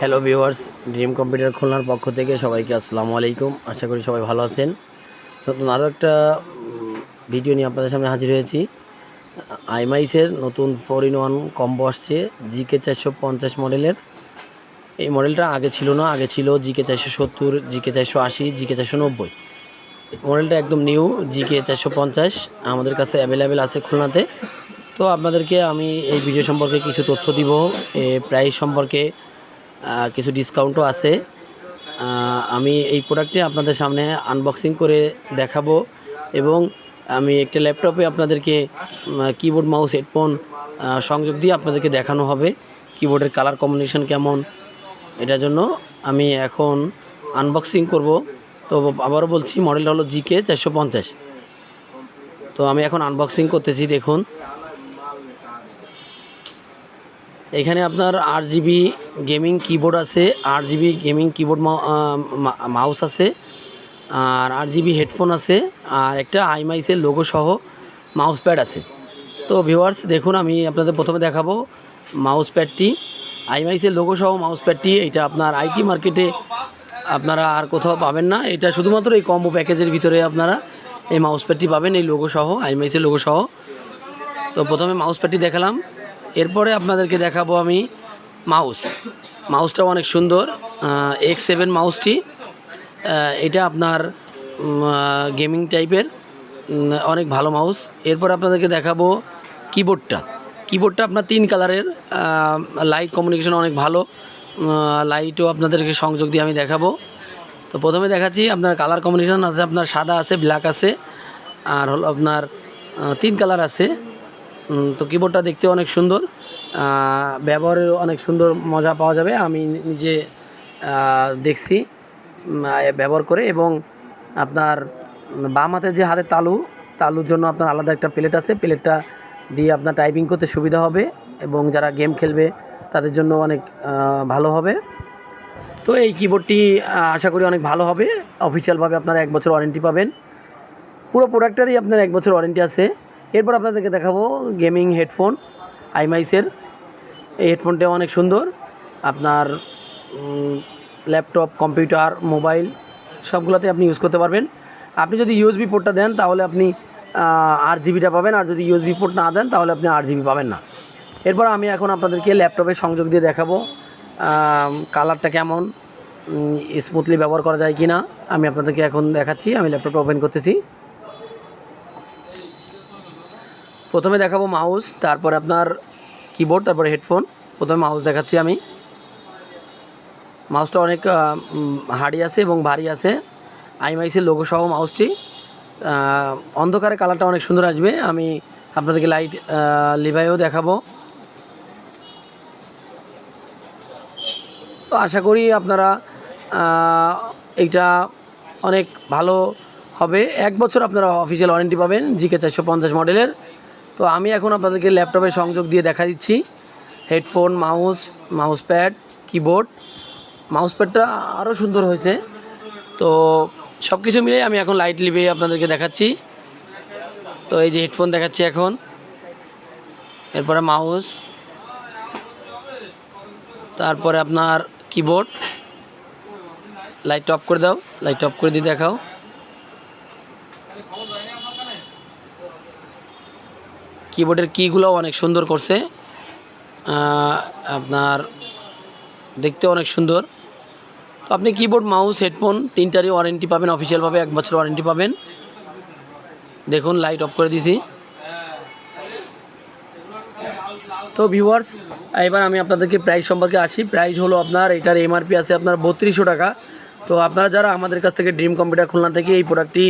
Hello viewers dream computer খুলনার পক্ষ থেকে সবাইকে আসসালামু আলাইকুম। আশা করি সবাই ভালো আছেন। নতুন আরও একটা ভিডিও নিয়ে আপনাদের সামনে হাজির হয়েছি। আইমাইসের নতুন ফোর ইন ওয়ান কম্বো আসছে জিকে চারশো পঞ্চাশ মডেলের এই মডেলটা আগে ছিল না, আগে ছিল জিকে চারশো সত্তর জিকে চারশো আশি জিকে চারশো নব্বই। মডেলটা একদম নিউ জিকে চারশো পঞ্চাশ, আমাদের কাছে অ্যাভেলেবেল আছে খুলনাতে। তো আপনাদেরকে আমি এই ভিডিও সম্পর্কে কিছু তথ্য দিব। প্রাইস সম্পর্কে কিছু ডিসকাউন্টও আছে। আমি এই প্রোডাক্টটি আপনাদের সামনে আনবক্সিং করে দেখাবো এবং আমি একটা ল্যাপটপে আপনাদেরকে কিবোর্ড মাউস হেডফোন সংযোগ দিয়ে আপনাদেরকে দেখানো হবে। কিবোর্ডের কালার কম্বিনেশন কেমন, এটার জন্য আমি এখন আনবক্সিং করব। তো আবারও বলছি মডেলটা হলো জিকে চারশো পঞ্চাশ। তো আমি এখন আনবক্সিং করতেছি, দেখুন। এখানে আপনার আট জিবি গেমিং কিবোর্ড আছে আট জিবি গেমিং কিবোর্ড মাউস আছে, আর আট জিবি হেডফোন আছে, আর একটা আইমাইসের লোগো সহ মাউস প্যাড আছে। তো ভিউয়ার্স দেখুন আমি আপনাদের প্রথমে দেখাবো মাউস প্যাডটি আইমাইসের লোগো সহ মাউস প্যাডটি এটা আপনার আইটি মার্কেটে আপনারা আর কোথাও পাবেন না। এটা শুধুমাত্র এই কম্বো প্যাকেজের ভিতরে আপনারা এই মাউস প্যাডটি পাবেন, এই লোগো সহ আইমাইসের লোগো সহ। তো প্রথমে মাউস প্যাডটি দেখালাম। এরপরে আপনাদেরকে দেখাবো আমি মাউস। মাউসটাও অনেক সুন্দর এক্স সেভেন মাউসটি। এটা আপনার গেমিং টাইপের অনেক ভালো মাউস। এরপর আপনাদেরকে দেখাবো কিবোর্ডটা কিবোর্ডটা আপনার তিন কালারের লাইট কমিউনিকেশন অনেক ভালো লাইটও আপনাদেরকে সংযোগ দিয়ে আমি দেখাবো। তো প্রথমে দেখাচ্ছি আপনার কালার কম্বিনেশন আছে, আপনার সাদা আছে ব্ল্যাক আছে, আর হলো আপনার তিন কালার আছে। তো কিবোর্ডটা দেখতে অনেক সুন্দর। ব্যবহারের অনেক সুন্দর মজা পাওয়া যাবে, আমি নিজে দেখছি ব্যবহার করে এবং আপনার বাম হাতের যে হাতের তালু, তালুর জন্য আপনার আলাদা একটা প্লেট আছে। প্লেটটা দিয়ে আপনার টাইপিং করতে সুবিধা হবে এবং যারা গেম খেলবে, তাদের জন্য অনেক ভালো হবে। তো এই কিবোর্ডটি আশা করি অনেক ভালো হবে। অফিসিয়ালভাবে আপনারা এক বছর ওয়ারেন্টি পাবেন। পুরো প্রোডাক্টেরই আপনার এক বছর ওয়ারেন্টি আছে। এরপর আপনাদেরকে দেখাবো গেমিং হেডফোন আইমাইসের এই হেডফোনটা অনেক সুন্দর। আপনার ল্যাপটপ কম্পিউটার মোবাইল সবগুলোতে আপনি ইউজ করতে পারবেন। আপনি যদি ইউএসবি পোর্টটা দেন, তাহলে আপনি আট জিবিটা পাবেন। আর যদি ইউএসবি পোর্ট না দেন, তাহলে আপনি আট জিবি পাবেন না। এরপর আমি এখন আপনাদেরকে ল্যাপটপে সংযোগ দিয়ে দেখাবো। কালারটা কেমন স্মুথলি ব্যবহার করা যায় কি না আমি আপনাদেরকে এখন দেখাচ্ছি। আমি ল্যাপটপটা ওপেন করতেছি। প্রথমে দেখাবো মাউস তারপরে আপনার কিবোর্ড তারপরে হেডফোন প্রথমে মাউস দেখাচ্ছি আমি। মাউসটা অনেক হার্ডি আছে এবং ভারী আছে। আইমাইসের লোগো সহ মাউসটি অন্ধকারে কালারটা অনেক সুন্দর আসবে। আমি আপনাদেরকে লাইট লিভাইও দেখাবো। তো আশা করি আপনারা এইটা অনেক ভালো হবে। এক বছর আপনারা অফিসিয়াল ওয়ারেন্টি পাবেন, জিকে চারশো পঞ্চাশ মডেলের তো আমি এখন আপনাদেরকে ল্যাপটপে সংযোগ দিয়ে দেখা দিচ্ছি। Headphone, mouse mouse pad keyboard. Mouse প্যাডটা আরও সুন্দর হয়েছে। তো সব কিছু মিলে আমি এখন লাইট লিভে আপনাদেরকে দেখাচ্ছি। তো এই যে হেডফোন দেখাচ্ছি এখন। এরপরে মাউস। তারপরে আপনার কিবোর্ড। লাইট অফ করে দাও। লাইট অফ করে দিয়ে দেখাও। কিবোর্ডের কিগুলো অনেক সুন্দর করছে। আপনার দেখতে অনেক সুন্দর। তো আপনি কিবোর্ড মাউস হেডফোন তিনটারই ওয়ারেন্টি পাবেন অফিসিয়ালভাবে এক বছর ওয়ারেন্টি পাবেন। দেখুন লাইট অফ করে দিছি। তো ভিউয়ার্স এবার আমি আপনাদেরকে প্রাইস সম্পর্কে আসি। প্রাইস হলো আপনার, এটার এমআরপি আছে আপনার বত্রিশশো টাকা। তো আপনারা যারা আমাদের কাছ থেকে ড্রিম কম্পিউটার খুলনা থেকে এই প্রোডাক্টটি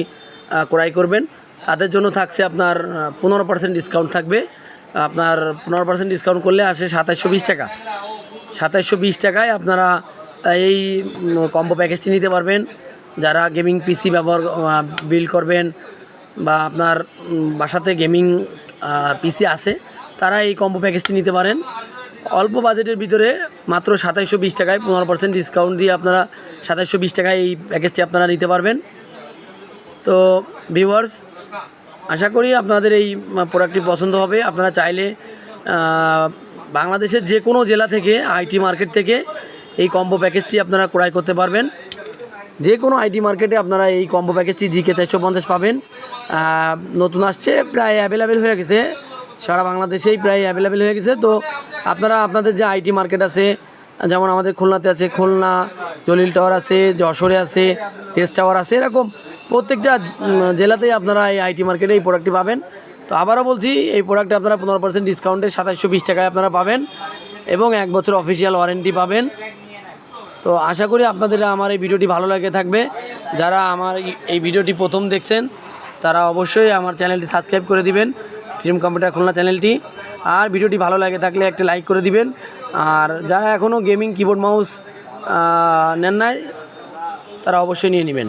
ক্রয় করবেন তাদের জন্য থাকছে আপনার পনেরো পার্সেন্ট ডিসকাউন্ট থাকবে। আপনার পনেরো পার্সেন্ট ডিসকাউন্ট করলে আসে সাতাশশো বিশ টাকা। সাতাশশো বিশ টাকায় আপনারা এই কম্বো প্যাকেজটি নিতে পারবেন। যারা গেমিং পিসি ব্যবহার বিল্ড করবেন বা আপনার বাসাতে গেমিং পিসি আছে, তারা এই কম্বো প্যাকেজটি নিতে পারেন। অল্প বাজেটের ভিতরে মাত্র সাতাইশশো বিশ টাকায় পনেরো পার্সেন্ট ডিসকাউন্ট দিয়ে আপনারা সাতাইশশো বিশ টাকায় এই প্যাকেজটি আপনারা নিতে পারবেন। তো ভিউয়ার্স আশা করি আপনাদের এই প্রোডাক্টটি পছন্দ হবে। আপনারা চাইলে বাংলাদেশের যে কোনো জেলা থেকে আইটি মার্কেট থেকে এই কম্বো প্যাকেজটি আপনারা ক্রয় করতে পারবেন। যে কোনো আইটি মার্কেটে আপনারা এই কম্বো প্যাকেজটি জিকে চারশো পঞ্চাশ পাবেন। নতুন আসছে, প্রায় অ্যাভেলেবেল হয়ে গেছে। সারা বাংলাদেশেই প্রায় অ্যাভেলেবেল হয়ে গেছে। তো আপনারা, আপনাদের যে আইটি মার্কেট আছে যেমন আমাদের খুলনাতে আছে খুলনা, জলিল টাওয়ার আছে, যশোরে আছে চেস টাওয়ার আছে, এরকম প্রত্যেকটা জেলাতেই আপনারা এই আইটি মার্কেটে এই প্রোডাক্টটি পাবেন। তো আবারও বলছি, এই প্রোডাক্টে আপনারা পনেরো পার্সেন্ট ডিসকাউন্টে সাতাশশো বিশ টাকায় আপনারা পাবেন এবং এক বছর অফিসিয়াল ওয়ারেন্টি পাবেন। তো আশা করি আপনাদের আমার এই ভিডিওটি ভালো লাগে থাকবে। যারা আমার এই ভিডিওটি প্রথম দেখছেন, তারা অবশ্যই আমার চ্যানেলটি সাবস্ক্রাইব করে দিবেন। ফিল্ম কম্পিউটার খুলনা চ্যানেলটি। আর ভিডিওটি ভালো লাগে থাকলে একটা লাইক করে দিবেন। আর যারা এখনও গেমিং কিবোর্ড মাউস নেন নাই, তারা অবশ্যই নিয়ে নেবেন।